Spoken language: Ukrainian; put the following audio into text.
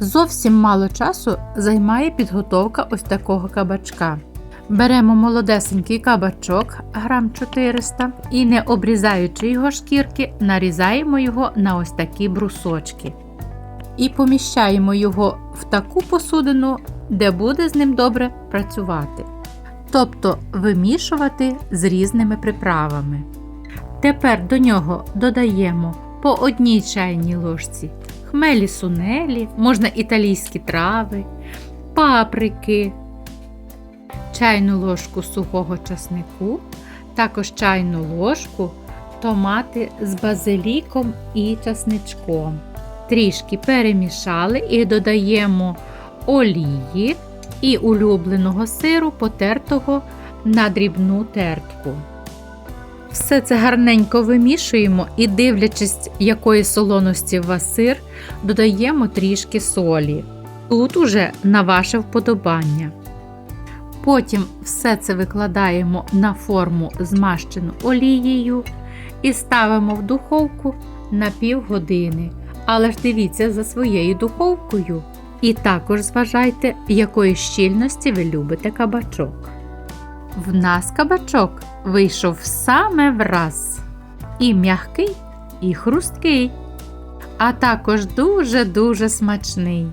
Зовсім мало часу займає підготовка ось такого кабачка. Беремо молодесенький кабачок грам 400 і, не обрізаючи його шкірки, нарізаємо його на ось такі брусочки. І поміщаємо його в таку посудину, де буде з ним добре працювати. Тобто вимішувати з різними приправами. Тепер до нього додаємо по одній чайній ложці хмелі сунелі, можна італійські трави, паприки, чайну ложку сухого часнику, також чайну ложку томати з базиліком і часничком. Трішки перемішали і додаємо олії і улюбленого сиру, потертого на дрібну тертку. Все це гарненько вимішуємо і, дивлячись, якої солоності у вас сир, додаємо трішки солі. Тут уже на ваше вподобання. Потім все це викладаємо на форму, змащену олією, і ставимо в духовку на півгодини. Але ж дивіться за своєю духовкою. І також зважайте, якої щільності ви любите кабачок. В нас кабачок вийшов саме враз. І м'який, і хрусткий, а також дуже-дуже смачний.